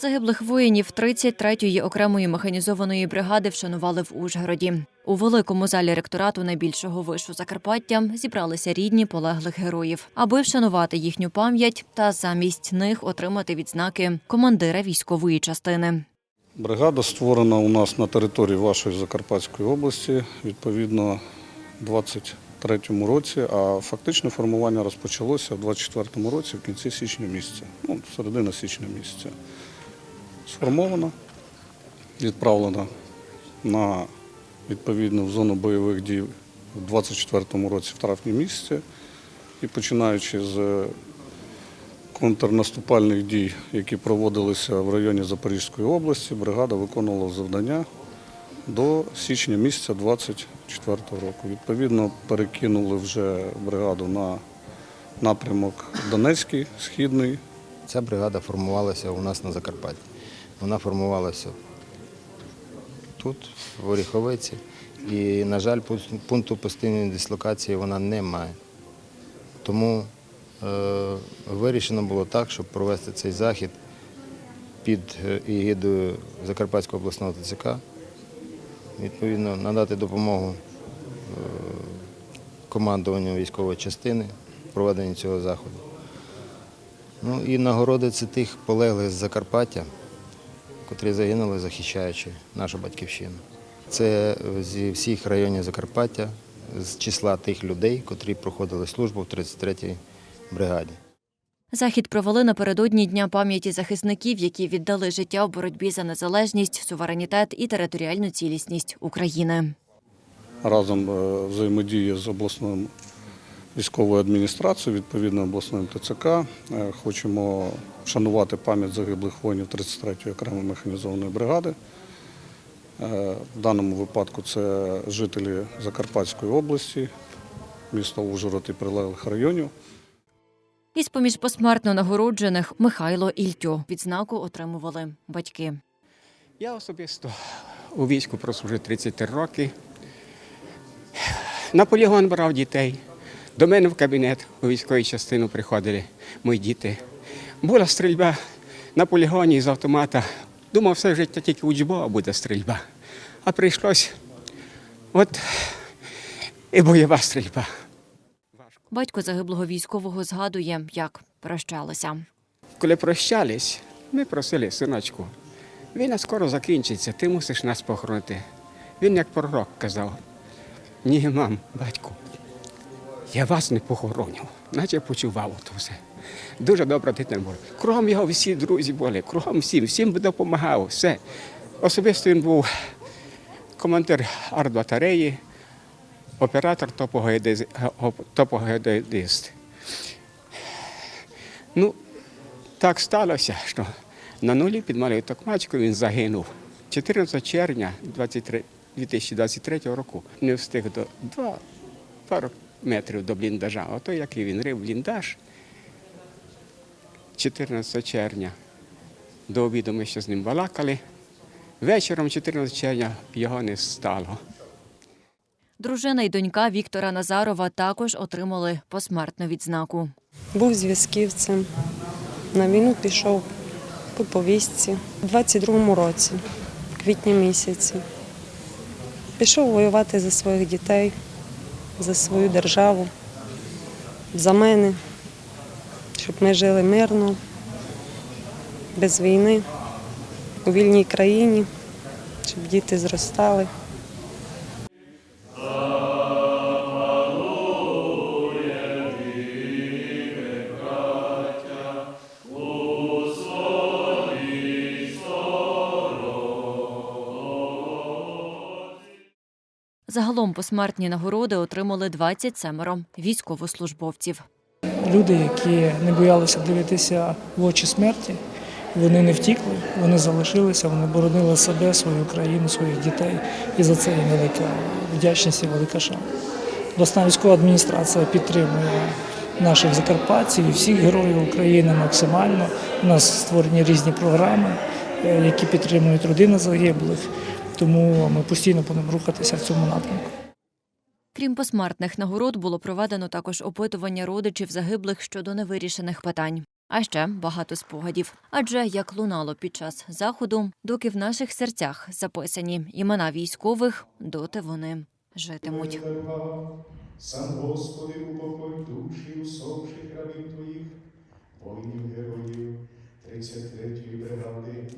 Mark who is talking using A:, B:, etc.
A: Загиблих воїнів 33-ї окремої механізованої бригади вшанували в Ужгороді. У великому залі ректорату найбільшого вишу Закарпаття зібралися рідні полеглих героїв, аби вшанувати їхню пам'ять та замість них отримати відзнаки командира військової частини.
B: Бригада створена у нас на території вашої Закарпатської області, відповідно, у 23-му році, а фактичне формування розпочалося в 24-му році, в кінці січня місяця, ну, середина січня місяця. Сформована, відправлена на відповідну зону бойових дій в 24-му році в травні місяці. І починаючи з контрнаступальних дій, які проводилися в районі Запорізької області, бригада виконувала завдання до січня місяця 24 року. Відповідно, перекинули вже бригаду на напрямок Донецький, Східний.
C: Ця бригада формувалася у нас на Закарпатті. Вона формувалася тут, в Оріховиці. І, на жаль, пункту постійної дислокації вона не має. Тому е, вирішено було так, щоб провести цей захід під е, егідою Закарпатського обласного ТЦК. Відповідно, надати допомогу е, командуванню військової частини в проведенні цього заходу. Ну і нагородити тих полеглих з Закарпаття, котрі загинули, захищаючи нашу батьківщину. Це зі всіх районів Закарпаття, з числа тих людей, котрі проходили службу в 33-й бригаді.
A: Захід провели напередодні Дня пам'яті захисників, які віддали життя в боротьбі за незалежність, суверенітет і територіальну цілісність України.
B: разом е, взаємодіє з обласною військовою адміністрацією, відповідно обласним ТЦК. Е, Хочемо вшанувати пам'ять загиблих воїнів 33-ї окремої механізованої бригади. Е, В даному випадку це жителі Закарпатської області, міста Ужгород і прилеглих районів.
A: Із поміж посмертно нагороджених Михайло Ільтьо відзнаку отримували батьки.
D: Я особисто у війську прослужив 33 роки. На полігон брав дітей. До мене в кабінет у військову частину приходили мої діти. Була стрільба на полігоні з автомата. Думав, все життя тільки учбова буде стрільба. А прийшлось от і бойова стрільба.
A: Батько загиблого військового згадує, як прощалися.
D: Коли прощались, ми просили синочку, війна скоро закінчиться, ти мусиш нас похоронити. Він як пророк казав: ні, мам, батьку, я вас не похороню, наче почував то все. Дуже добра дитина була. Кругом його всі друзі були, кругом всім, всім допомагав, все. Особисто він був командир артбатареї, оператор топогеодез- топогеодезист. Ну, так сталося, що на нулі під Малою Токмачкою він загинув 14 червня 2023 року. Не встиг до два, пару метрів до бліндажа. Ото який він рив бліндаж 14 червня. До обіду ми ще з ним балакали. Вечором 14 червня його не стало.
A: Дружина й донька Віктора Назарова також отримали посмертну відзнаку.
E: Був зв'язківцем. На війну пішов по повістці у 22-му році, в квітні місяці. Пішов воювати за своїх дітей, за свою державу, за мене, щоб ми жили мирно, без війни, у вільній країні, щоб діти зростали.
A: Загалом посмертні нагороди отримали 27 військовослужбовців.
F: Люди, які не боялися дивитися в очі смерті, вони не втікли, вони залишилися, вони боронили себе, свою країну, своїх дітей. І за це їм велика вдячність і велика шана. Обласна військова адміністрація підтримує наших закарпатців і всіх героїв України максимально. У нас створені різні програми, е, які підтримують родини загиблих. Тому ми постійно будемо рухатися в цьому напрямку.
A: Крім посмертних нагород, було проведено також опитування родичів загиблих щодо невирішених питань. А ще багато спогадів. Адже як лунало під час заходу, доки в наших серцях записані імена військових, доти вони житимуть.
G: Сам Господи, упокой душі усопших рабів Твоїх, воїнів героїв 33-ї бригади.